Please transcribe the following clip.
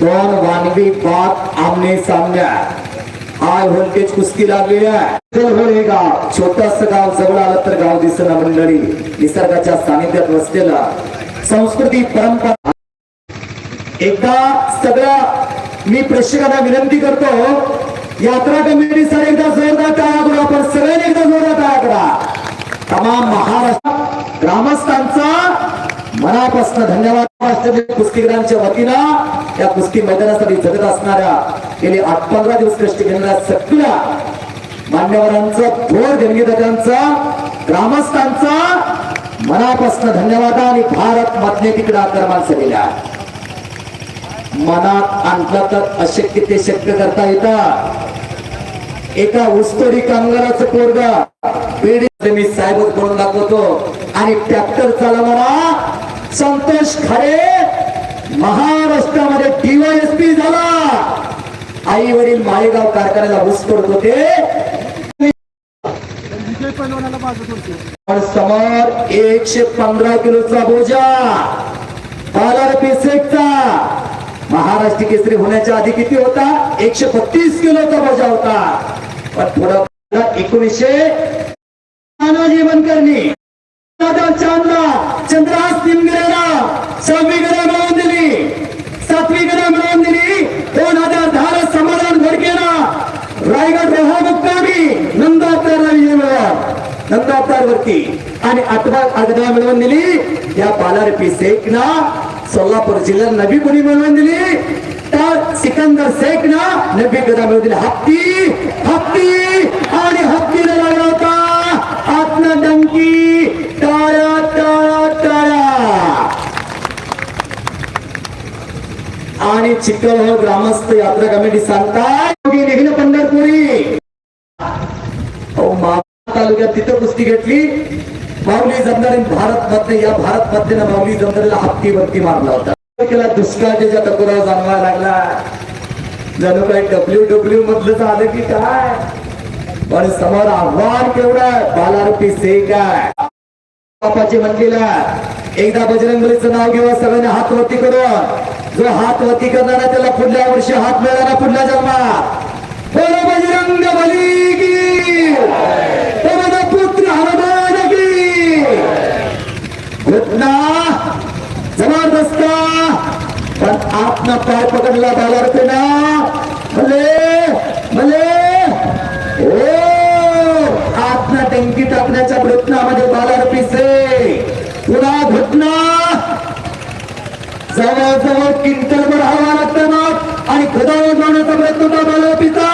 दोन वानवी बात आमने सामने. हाय व्होल्टेज कुस्ती लागलेली आहे. हो हे गाव. छोटस गाव जवळ आलं तर गाव दिसणं मंडळी. निसर्गाच्या सानिध्यात वसलेला संस्कृती परंपरा. एकदा सगळ्या मी प्रेक्षकांना विनंती करतो यात्रा कमिटीसाठी एकदा जोरदार टाळा करू आपण सगळ्यांनी एकदा जोरदार टाळा करा. तमाम महाराष्ट्र ग्रामस्थांचा मनापासून धन्यवाद. महाराष्ट्र कुस्तीगरांच्या वतीनं या कुस्ती मैदानासाठी जगत असणाऱ्या गेले आठ पंधरा दिवस कष्ट घेणाऱ्या सगळ्या मान्यवरांचं थोर देणगीदारांचा ग्रामस्थांचा मनापासून धन्यवाद आणि भारत मातने तिकडे आकार माणसं झालेल्या मनात आणलं तर अशक्य ते शक्य करता येतात एका उस्तोरी कामगाराचं पोरगा पेढी मी साहेबच म्हणून दाखवतो आणि ट्रॅक्टर चालवणारा संतोष खरे महाराष्ट्रामध्ये डीवायएसपी झाला. आई वडील माळेगाव कारखान्याला ऊस तोडत होते. समोर एकशे पंधरा किलोचा बोजा. बाजार पेसेकचा. महाराष्ट्र केसरी होण्याच्या आधी किती होता? एकशे बत्तीस किलोचा बोजा होता. पण थोडा एकोणीसशे जीवन करणे. चांदला चंद्रास सहावी मिळवून दिली. सातवी मिळवून दिली. दोन हजार दहा समाधान घडकेला. रायगड रोहा मुक्कामी विजय मिळवा. वरती आणि आठवा आगदा मिळवून दिली. या बालारपी शेखना सोलापूर जिल्ह्यात नवी कोणी मिळवून दिली. तर सिकंदर शेखना नवी गदा मिळवून दिली. हत्ती आणि हत्तीला लागला होता आत्मा डंकी टाळ्या टाळ्या टाळ्या आणि हो ग्रामस्थ यात्रा कमिटी सांगताय. निघलं पंढरपुरी. तालुक्यात तिथं कुस्ती घेतली. माऊली जमदार भारत मध्ये या भारत मधल्या माऊली जमदारीला हत्ती वरती मारला होता. केला दुष्काळाच्या टकोरा जाणवायला लागला. जणू काही डब्ल्यू डब्ल्यू मधलं आलं की काय? पण समोर आव्हान केवढं आहे? बालारपी शेख आहे. बापाची म्हणलेला एकदा बजरंगलीचं नाव घेऊन सगळ्यांनी हात वरती करून जो हात वती करणारा त्याला पुढल्या वर्षी हात मिळाला पुढल्या जन्मात. बोलो बजरंग बली की. माझा पुत्र हनुमान की. घटना जबरदस्त. पण आत्मा पाय पकडला बालारपेना भले भले जवळजवळ क्विंटल भर हवा लागताना मग आणि खदावर जाण्याचा प्रयत्न होता पिता